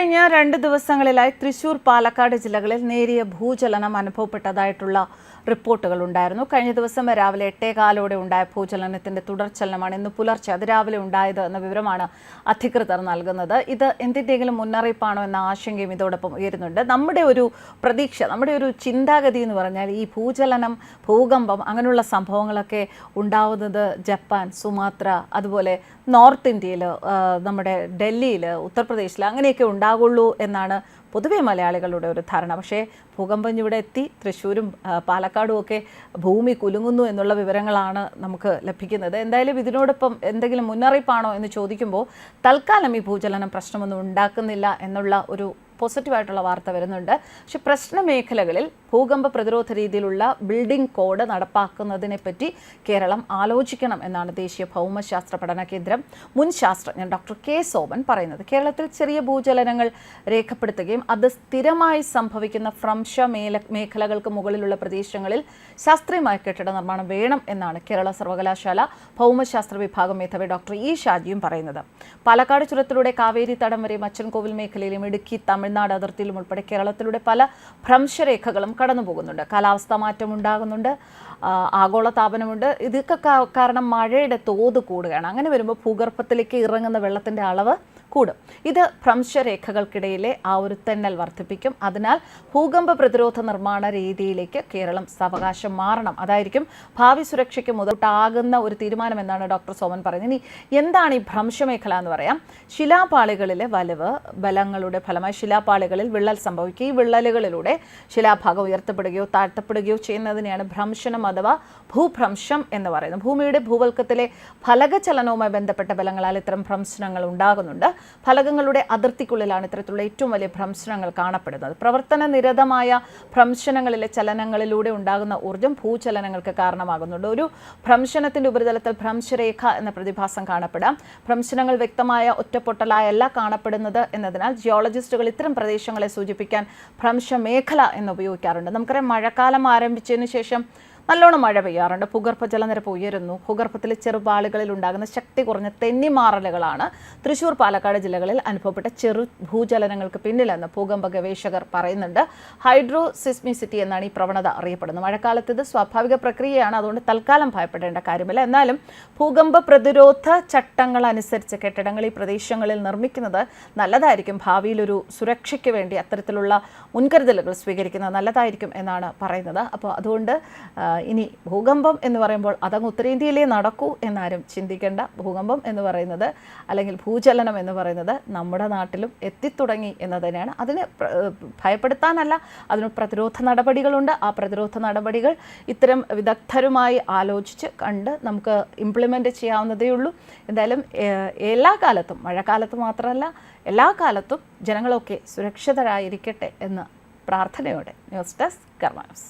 കഴിഞ്ഞ രണ്ട് ദിവസങ്ങളിലായി തൃശൂർ പാലക്കാട് ജില്ലകളിൽ നേരിയ ഭൂചലനം അനുഭവപ്പെട്ടതായിട്ടുള്ള റിപ്പോർട്ടുകൾ ഉണ്ടായിരുന്നു കഴിഞ്ഞ ദിവസം രാവിലെ എട്ടേകാലോടെ ഉണ്ടായ ഭൂചലനത്തിന്റെ തുടർചലനമാണ് ഇന്ന് പുലർച്ചെ അതിരാവിലെ ഉണ്ടായത് എന്ന വിവരമാണ് അധികൃതർ നൽകുന്നത്. ഇത് എന്തിന്റെങ്കിലും മുന്നറിയിപ്പാണോ എന്ന ആശങ്കയും ഇതോടൊപ്പം ഉയരുന്നുണ്ട്. നമ്മുടെ ഒരു പ്രതീക്ഷ നമ്മുടെ ഒരു ചിന്താഗതി എന്ന് പറഞ്ഞാൽ ഈ ഭൂചലനം ഭൂകമ്പം അങ്ങനെയുള്ള സംഭവങ്ങളൊക്കെ ഉണ്ടാവുന്നത് ജപ്പാൻ സുമാത്ര അതുപോലെ നോർത്ത് ഇന്ത്യയിൽ നമ്മുടെ ഡൽഹിയിൽ ഉത്തർപ്രദേശിൽ അങ്ങനെയൊക്കെ ഉണ്ടാകുള്ളൂ എന്നാണ് പൊതുവെ മലയാളികളുടെ ഒരു ധാരണ. പക്ഷേ ഭൂകമ്പം ഇവിടെ എത്തി തൃശ്ശൂരും ആ, പാലക്കാടും ഒക്കെ ഭൂമി കുലുങ്ങുന്നു എന്നുള്ള വിവരങ്ങളാണ് നമുക്ക് ലഭിക്കുന്നത്. എന്തായാലും ഇതിനോടൊപ്പം എന്തെങ്കിലും മുന്നറിയിപ്പാണോ എന്ന് ചോദിക്കുമ്പോൾ തൽക്കാലം ഈ ഭൂചലനം പ്രശ്നമൊന്നും ഉണ്ടാക്കുന്നില്ല എന്നുള്ള ഒരു പോസിറ്റീവായിട്ടുള്ള വാർത്ത വരുന്നുണ്ട്. പക്ഷെ പ്രശ്ന മേഖലകളിൽ ഭൂകമ്പ പ്രതിരോധ രീതിയിലുള്ള ബിൽഡിംഗ് കോഡ് നടപ്പാക്കുന്നതിനെ പറ്റി കേരളം ആലോചിക്കണം എന്നാണ് ദേശീയ ഭൗമശാസ്ത്ര പഠന കേന്ദ്രം. മുൻ ശാസ്ത്രജ്ഞൻ ഡോക്ടർ കെ സോമൻ പറയുന്നത്. കേരളത്തിൽ ചെറിയ ഭൂചലനങ്ങൾ രേഖപ്പെടുത്തുകയും അത് സ്ഥിരമായി സംഭവിക്കുന്ന ഭ്രംശ മേല മേഖലകൾക്ക് മുകളിലുള്ള പ്രദേശങ്ങളിൽ ശാസ്ത്രീയമായ കെട്ടിട നിർമ്മാണം വേണം എന്നാണ് കേരള സർവകലാശാല ഭൗമശാസ്ത്ര വിഭാഗം മേധാവി ഡോക്ടർ ഇ ഷാജിയും പറയുന്നത്. പാലക്കാട് ചുരത്തിലൂടെ കാവേരി തടം വരെ മച്ചൻകോവിൽ മേഖലയിലും ഇടുക്കി തമിഴ്നാട് അതിർത്തിയിലും ഉൾപ്പെടെ കേരളത്തിലൂടെ പല ഭ്രംശരേഖകളും കടന്നു പോകുന്നുണ്ട് കാലാവസ്ഥാ മാറ്റം ഉണ്ടാകുന്നുണ്ട്. ആഗോള താപനമുണ്ട്. ഇതൊക്കെ കാരണം മഴയുടെ തോത് കൂടുകയാണ്. അങ്ങനെ വരുമ്പോൾ ഭൂഗർഭത്തിലേക്ക് ഇറങ്ങുന്ന വെള്ളത്തിന്റെ അളവ് കൂടും. ഇത് ഭ്രംശരേഖകൾക്കിടയിലെ ആ ഒരു തെന്നൽ വർദ്ധിപ്പിക്കും. അതിനാൽ ഭൂകമ്പ പ്രതിരോധ നിർമ്മാണ രീതിയിലേക്ക് കേരളം സാവകാശം മാറണം. അതായിരിക്കും ഭാവി സുരക്ഷയ്ക്ക് മുതൽട്ടാകുന്ന ഒരു തീരുമാനം എന്നാണ് ഡോക്ടർ സോമൻ പറയുന്നത്. ഇനി എന്താണ് ഈ ഭ്രംശമേഖല എന്ന് പറയാം. ശിലാപാളികളിലെ വലവ് ബലങ്ങളുടെ ഫലമായി ശിലാപാളികളിൽ വിള്ളൽ സംഭവിക്കുക. ഈ വിള്ളലുകളിലൂടെ ശിലാഭാഗം ഉയർത്തപ്പെടുകയോ താഴ്ത്തപ്പെടുകയോ ചെയ്യുന്നതിനെയാണ് ഭ്രംശനം അഥവാ ഭൂഭ്രംശം എന്ന് പറയുന്നത്. ഭൂമിയുടെ ഭൂവൽക്കത്തിലെ ഫലകചലനവുമായി ബന്ധപ്പെട്ട ബലങ്ങളാൽ ഇത്തരം ഭ്രംശനങ്ങൾ ഉണ്ടാകുന്നുണ്ട്. ഫലകങ്ങളുടെ അതിർത്തിക്കുള്ളിലാണ് ഇത്തരത്തിലുള്ള ഏറ്റവും വലിയ ഭ്രംശനങ്ങൾ കാണപ്പെടുന്നത്. പ്രവർത്തന നിരതമായ ഭ്രംശനങ്ങളിലെ ചലനങ്ങളിലൂടെ ഉണ്ടാകുന്ന ഊർജം ഭൂചലനങ്ങൾക്ക് കാരണമാകുന്നുണ്ട്. ഒരു ഭ്രംശനത്തിന്റെ ഉപരിതലത്തിൽ ഭ്രംശരേഖ എന്ന പ്രതിഭാസം കാണപ്പെടാം. ഭ്രംശനങ്ങൾ വ്യക്തമായ ഒറ്റപ്പൊട്ടലായല്ല കാണപ്പെടുന്നത് എന്നതിനാൽ ജിയോളജിസ്റ്റുകൾ ഇത്തരം പ്രദേശങ്ങളെ സൂചിപ്പിക്കാൻ ഭ്രംശമേഖല എന്ന് ഉപയോഗിക്കാറുണ്ട്. നമുക്കറിയാം മഴക്കാലം ആരംഭിച്ചതിന് ശേഷം നല്ലോണം മഴ പെയ്യാറുണ്ട്. ഭൂഗർഭ ജലനിരപ്പ് ഉയരുന്നു. ഭൂഗർഭത്തിലെ ചെറുപാളുകളിൽ ഉണ്ടാകുന്ന ശക്തി കുറഞ്ഞ തെന്നിമാറലുകളാണ് തൃശൂർ പാലക്കാട് ജില്ലകളിൽ അനുഭവപ്പെട്ട ചെറു ഭൂചലനങ്ങൾക്ക് പിന്നിലെന്ന് ഭൂകമ്പ ഗവേഷകർ പറയുന്നുണ്ട്. ഹൈഡ്രോ സിസ്മിസിറ്റി എന്നാണ് ഈ പ്രവണത അറിയപ്പെടുന്നത്. മഴക്കാലത്ത് ഇത് സ്വാഭാവിക പ്രക്രിയയാണ്. അതുകൊണ്ട് തൽക്കാലം ഭയപ്പെടേണ്ട കാര്യമില്ല. എന്നാലും ഭൂകമ്പ പ്രതിരോധ ചട്ടങ്ങൾ അനുസരിച്ച് കെട്ടിടങ്ങൾ ഈ പ്രദേശങ്ങളിൽ നിർമ്മിക്കുന്നത് നല്ലതായിരിക്കും. ഭാവിയിൽ ഒരു സുരക്ഷയ്ക്ക് വേണ്ടി അത്തരത്തിലുള്ള മുൻകരുതലുകൾ സ്വീകരിക്കുന്നത് നല്ലതായിരിക്കും എന്നാണ് പറയുന്നത്. അപ്പോൾ അതുകൊണ്ട് ഇനി ഭൂകമ്പം എന്ന് പറയുമ്പോൾ അതങ്ങ് ഉത്തരേന്ത്യയിലേ നടക്കൂ എന്നാരും ചിന്തിക്കേണ്ട. ഭൂകമ്പം എന്ന് പറയുന്നത് അല്ലെങ്കിൽ ഭൂചലനം എന്ന് പറയുന്നത് നമ്മുടെ നാട്ടിലും എത്തിത്തുടങ്ങി എന്ന് തന്നെയാണ്. അതിന് ഭയപ്പെടുത്താനല്ല അതിന് പ്രതിരോധ നടപടികളുണ്ട്. ആ പ്രതിരോധ നടപടികൾ ഇത്തരം വിദഗ്ധരുമായി ആലോചിച്ച് കണ്ട് നമുക്ക് ഇംപ്ലിമെന്റ് ചെയ്യാവുന്നതേ ഉള്ളൂ. എന്തായാലും എല്ലാ കാലത്തും മഴക്കാലത്ത് മാത്രമല്ല എല്ലാ കാലത്തും ജനങ്ങളൊക്കെ സുരക്ഷിതരായിരിക്കട്ടെ എന്ന് പ്രാർത്ഥനയോടെ ന്യൂസ് ഡെസ്ക് കർമ്മ ന്യൂസ്.